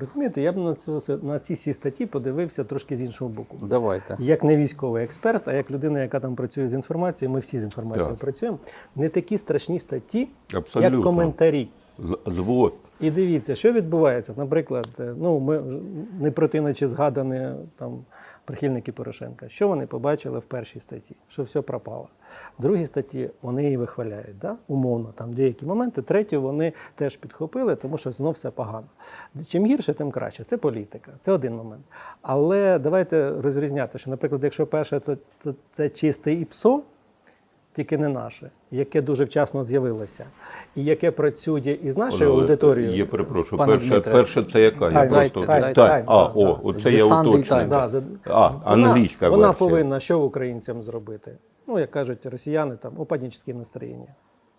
Розумієте, я б на це на ці всі статті подивився трошки з іншого боку. Давайте. Як не військовий експерт, а як людина, яка там працює з інформацією, ми всі з інформацією Так. працюємо. Не такі страшні статті, Абсолютно. як коментарі. Звод. І дивіться, що відбувається. Наприклад, е, ну ми не протиначе згадане там прихильники Порошенка. Що вони побачили в першій статті? Що все пропало. В другій статті вони її вихваляють, да? умовно, там деякі моменти. Третю вони теж підхопили, тому що знов все погано. Чим гірше, тим краще. Це політика, це один момент. Але давайте розрізняти, що, наприклад, якщо перше, то, це, це чисте ІПСО, тільки не наше, яке дуже вчасно з'явилося, і яке працює із нашою Але аудиторією. Я перепрошую, Пане перше, Дмитре. перше це яка? Я Тайм, просто дайте, Тайм. дайте. А, Да, о, оце я Десант і уточнив. Тайм. Да, за- А, англійська вона, вона повинна що українцям зробити? Ну, як кажуть росіяни, там упаднічське настроєння.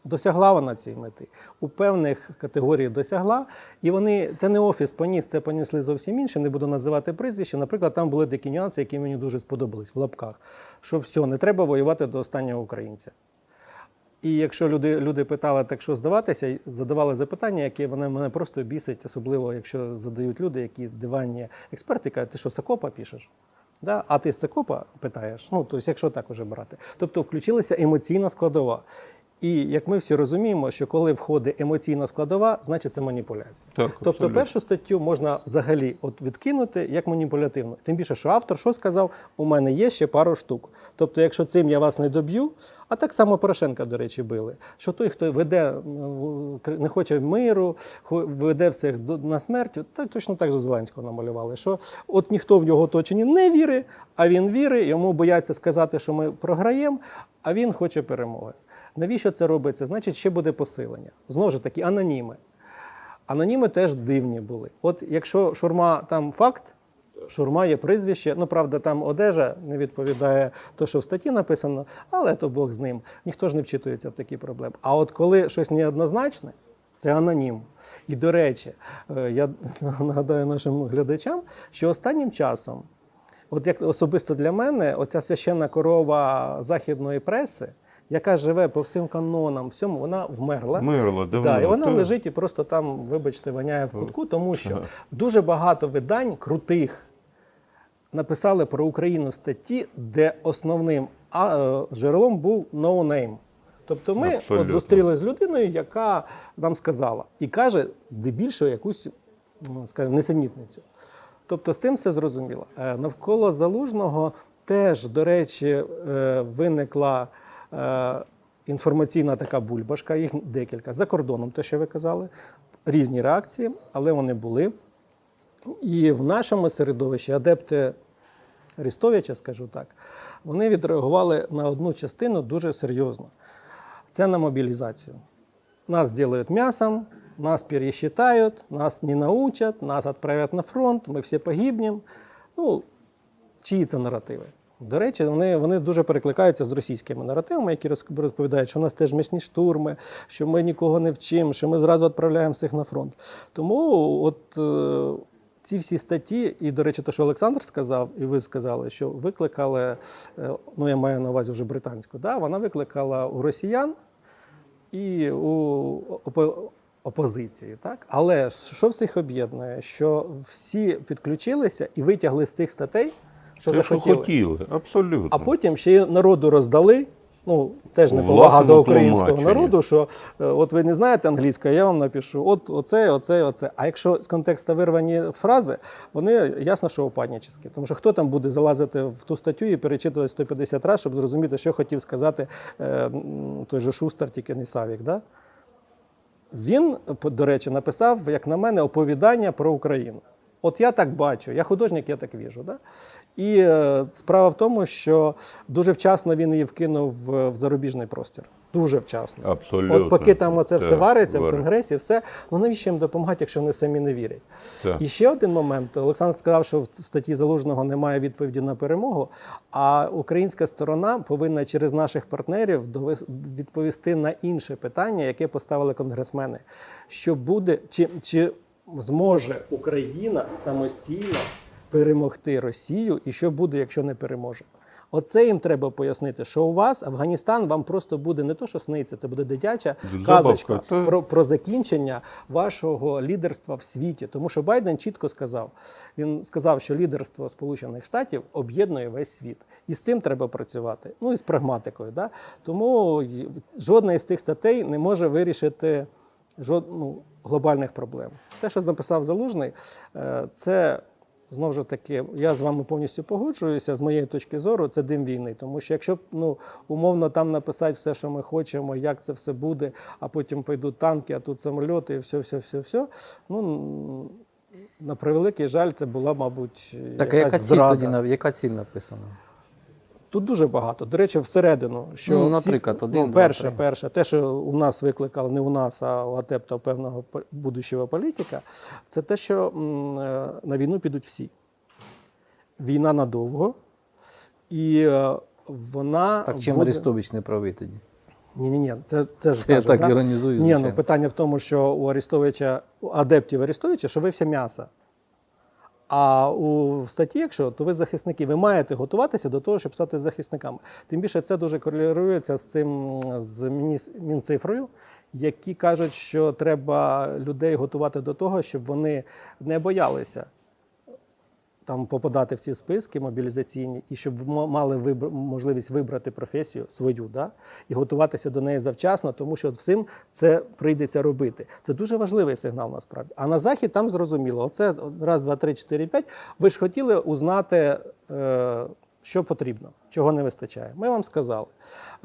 Досягла вона цієї мети. У певних категоріях досягла, і вони це не офіс поніс, це понесли зовсім інше. Не буду називати прізвища. Наприклад, там були такі нюанси, які мені дуже сподобались в лапках. Що все, не треба воювати до останнього українця. І якщо люди, люди питали, так що здаватися, задавали запитання, які вони мене просто бісить, особливо якщо задають люди, які диванні експерти, кажуть, ти що, Сакопа пишеш? Да? А ти з Сакопа питаєш? Ну, тобто, якщо так уже брати. Тобто включилася емоційна складова. І як ми всі розуміємо, що коли входить емоційна складова, значить це маніпуляція. Так, тобто абсолютно. першу статтю можна взагалі от відкинути як маніпулятивну. Тим більше, що автор що сказав, у мене є ще пару штук. Тобто, якщо цим я вас не доб'ю, а так само Порошенка, до речі, били. Що той, хто веде ну, не хоче миру, веде всіх на смерть, так точно так же Зеленського намалювали. Що от ніхто в його оточенні не вірить, а він вірить, йому бояться сказати, що ми програємо, а він хоче перемоги. Навіщо це робиться? Значить, ще буде посилення. Знову ж таки, аноніми. Аноніми теж дивні були. От якщо шурма там факт, шурма є прізвище. Ну, правда, там одежа не відповідає то, що в статті написано, але то Бог з ним. Ніхто ж не вчитується в такі проблеми. А от коли щось неоднозначне, це анонім. І до речі, е, я нагадаю нашим глядачам, що останнім часом, от як особисто для мене, оця священна корова західної преси, яка живе по всім канонам, всьому, вона вмерла. Мирла, давно. Да, і вона так. лежить і просто там, вибачте, воняє в кутку, тому що дуже багато видань крутих написали про Україну статті, де основним а, е, джерелом був no name. Тобто ми от зустрілися з людиною, яка нам сказала, і каже здебільшого якусь, ну, скажімо, несенітницю. Тобто з цим все зрозуміло. Е, Навколо залужного теж, до речі, е, виникла інформаційна така бульбашка, їх декілька. За кордоном, те, що ви казали, різні реакції, але вони були. І в нашому середовищі адепти Арестовича, скажу так, вони відреагували на одну частину дуже серйозно. Це на мобілізацію. Нас делают мясом, нас пересчитают, нас не научат, нас отправят на фронт, ми всі погибнем. Ну, чиї це наративи? До речі, вони, вони дуже перекликаються з російськими наративами, які розповідають, що у нас теж м'ясні штурми, що ми нікого не вчимо, що ми зразу відправляємо всіх на фронт. Тому от е, ці всі статті, і, до речі, те, що Олександр сказав, і ви сказали, що викликали, е, ну я маю на увазі вже британську, да, вона викликала у росіян і у опо- опозиції. Так? Але що всіх об'єднує? Що всі підключилися і витягли з цих статей, що Те, що захотіли. хотіли, абсолютно. А потім ще й народу роздали. Ну, теж неповага до українського тлумаченні. народу, що е, от ви не знаєте англійську, я вам напишу, от оце, оце, оце. А якщо з контексту вирвані фрази, вони ясно, що упаднічні. Тому що хто там буде залазити в ту статтю і перечитувати 150 разів, щоб зрозуміти, що хотів сказати е, той же Шустер, тільки не Савік. Да? Він, до речі, написав, як на мене, оповідання про Україну. От я так бачу, я художник, я так віжу. Да? І е, справа в тому, що дуже вчасно він її вкинув в, зарубіжний простір. Дуже вчасно. Абсолютно. От поки там оце все Так, вариться в конгресі, все, ну навіщо їм допомагати, якщо вони самі не вірять? Так. І ще один момент. Олександр сказав, що в статті Залужного немає відповіді на перемогу. А українська сторона повинна через наших партнерів відповісти на інше питання, яке поставили конгресмени. Що буде, чи, чи зможе Україна самостійно перемогти Росію, і що буде, якщо не переможе? Оце їм треба пояснити, що у вас Афганістан вам просто буде не то, що сниться, це буде дитяча казочка про, про закінчення вашого лідерства в світі. Тому що Байден чітко сказав: він сказав, що лідерство Сполучених Штатів об'єднує весь світ, і з цим треба працювати. Ну і з прагматикою. Да? Тому жодна із тих статей не може вирішити жод, ну, глобальних проблем. Те, що написав Залужний, е, це. Знову ж таки, я з вами повністю погоджуюся. З моєї точки зору, це дим війни. Тому що якщо ну умовно там написати все, що ми хочемо, як це все буде, а потім пойдуть танки, а тут самольоти, і все, все, все, все. Ну на превеликий жаль, це була, мабуть, Так, якась яка ціль зрада. тоді яка ціль написана? Тут дуже багато. До речі, всередину. Що Ну, всі- один, ну, два, перше, три. перше, те, що у нас викликали, не у нас, а у адепта певного будущого політика, це те, що м, е, на війну підуть всі. Війна надовго, і е, вона. Так чим буде... Арестович не правий тоді? Ні, ні, ні, це, це ж Це я так да? іронізую, Ні, ну питання в тому, що у Арестовича, у адептів Арестовича, що ви все м'ясо. А у статті, якщо то ви захисники, ви маєте готуватися до того, щоб стати захисниками. Тим більше це дуже корелюється з цим з Мінцифрою, які кажуть, що треба людей готувати до того, щоб вони не боялися там попадати в ці списки мобілізаційні, і щоб мали вибр- можливість вибрати професію свою, да? і готуватися до неї завчасно, тому що всім це прийдеться робити. Це дуже важливий сигнал насправді. А на захід там зрозуміло: оце раз, два, три, чотири, п'ять. Ви ж хотіли узнати, е, що потрібно, чого не вистачає. Ми вам сказали.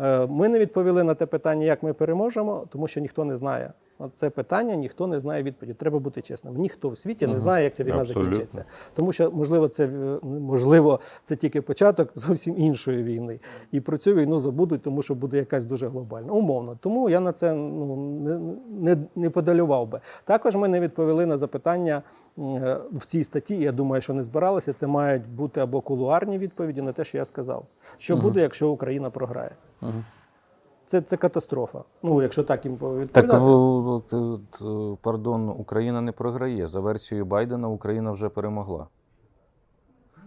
Е, Ми не відповіли на те питання, як ми переможемо, тому що ніхто не знає. От це питання ніхто не знає відповіді. Треба бути чесним. Ніхто в світі не знає, як ця війна Абсолютно. закінчиться. Тому що, можливо, це е, можливо, це тільки початок зовсім іншої війни. І про цю війну забудуть, тому що буде якась дуже глобальна. Умовно. Тому я на це ну, не, не, не подалював би. Також ми не відповіли на запитання е, в цій статті. Я думаю, що не збиралися. Це мають бути або кулуарні відповіді на те, що я сказав. Що буде, якщо Україна програє? Це, це катастрофа. Ну, якщо так їм відповідати. Так, ну, пардон, Україна не програє. За версією Байдена Україна вже перемогла.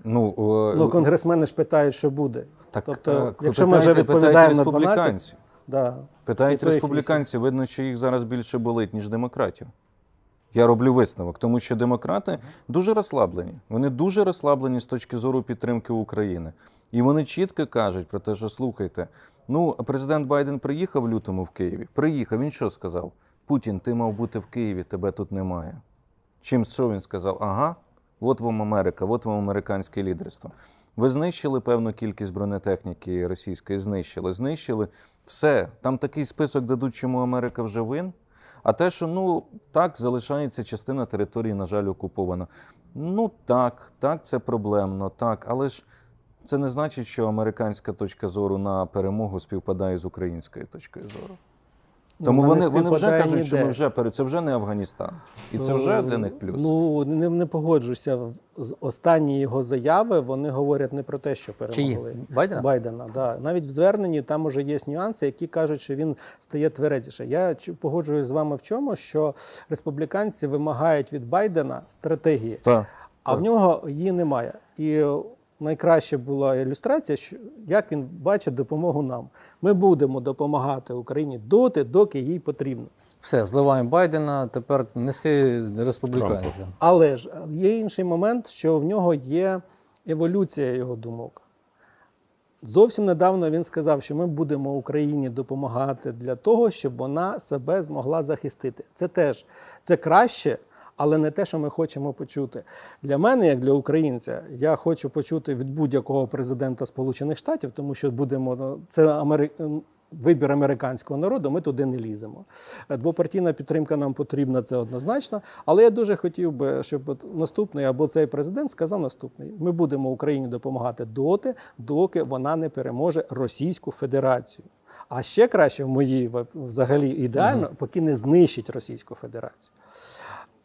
Ну, е, Ну, конгресмени ж питають, що буде. так, тобто, так, якщо ми вже відповідаємо на 12, да, Питають І то їх республіканців, видно, що їх зараз більше болить, ніж демократів. Я роблю висновок, тому що демократи дуже розслаблені. Вони дуже розслаблені з точки зору підтримки України. І вони чітко кажуть про те, що слухайте, ну, президент Байден приїхав в лютому в Києві. Приїхав. Він що сказав? Путін, ти мав бути в Києві, тебе тут немає. Чим що він сказав? Ага, от вам Америка, от вам американське лідерство. Ви знищили певну кількість бронетехніки російської, знищили, знищили все. Там такий список дадуть, чому Америка вже вин. А те, що ну так залишається частина території, на жаль, окупована. Ну так, так, це проблемно, так, але ж це не значить, що американська точка зору на перемогу співпадає з українською точкою зору. Ну, Тому вона вони, вони вже кажуть, що ми вже перед це вже не Афганістан, і це вже для них плюс. Ну не, не погоджуся. Останні його заяви вони говорять не про те, що перемогли. Чиї? Байдена? Байдена, да. Навіть в зверненні там уже є нюанси, які кажуть, що він стає тверезіше. Я погоджуюсь з вами в чому, що республіканці вимагають від Байдена стратегії. Так. А в нього її немає. І найкраща була ілюстрація, що як він бачить допомогу нам. Ми будемо допомагати Україні доти, доки їй потрібно. Все, зливаємо Байдена, тепер неси республіканцям. Але ж е, є інший момент, що в нього є еволюція його думок. Зовсім недавно він сказав, що ми будемо Україні допомагати для того, щоб вона себе змогла захистити. Це теж це краще, але не те, що ми хочемо почути. Для мене, як для українця, я хочу почути від будь-якого президента Сполучених Штатів, тому що будемо ну, це Амери... Вибір американського народу, ми туди не ліземо. Е, Двопартійна підтримка нам потрібна, це однозначно. Але я дуже хотів би, щоб наступний або цей президент сказав наступний: ми будемо Україні допомагати доти, доки вона не переможе Російську Федерацію. А ще краще в моїй взагалі ідеально, поки не знищить Російську Федерацію.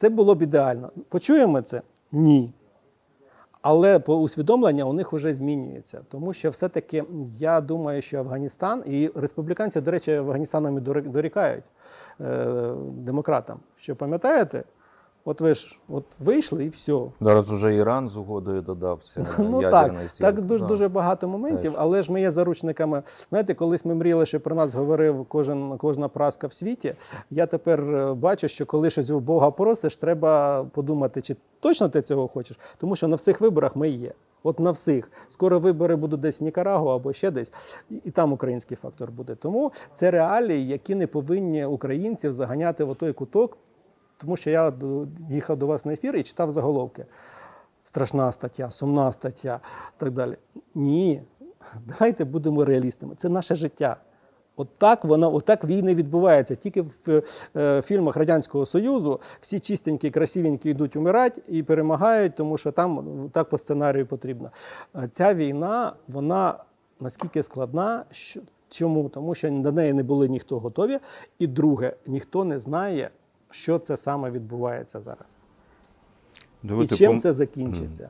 Це було б ідеально. Почуємо це? Ні. Але усвідомлення у них вже змінюється, тому що все-таки я думаю, що Афганістан і республіканці, до речі, Афганістаном дорікають е, демократам. Що пам'ятаєте, От ви ж от вийшли і все. Зараз вже Іран з угодою додався. Ну так, ядерний стіл. так дуже, дуже багато моментів, Теж. але ж ми є заручниками. Знаєте, колись ми мріяли, що про нас говорив кожен, кожна праска в світі. Я тепер е, бачу, що коли щось у Бога просиш, треба подумати, чи точно ти цього хочеш. Тому що на всіх виборах ми є. От на всіх. Скоро вибори будуть десь в Нікарагуа або ще десь, і, і там український фактор буде. Тому це реалії, які не повинні українців заганяти в той куток. Тому що я їхав до вас на ефір і читав заголовки страшна стаття, сумна стаття так далі. Ні, давайте будемо реалістами. Це наше життя. От так воно, от так війни відбуваються. Тільки в е, фільмах Радянського Союзу всі чистенькі, красивенькі йдуть умирати і перемагають, тому що там так по сценарію потрібно. Е, Ця війна, вона наскільки складна, що, чому? Тому що до неї не були ніхто готові. І друге, ніхто не знає, що це саме відбувається зараз. Давайте і чим пом- це закінчиться.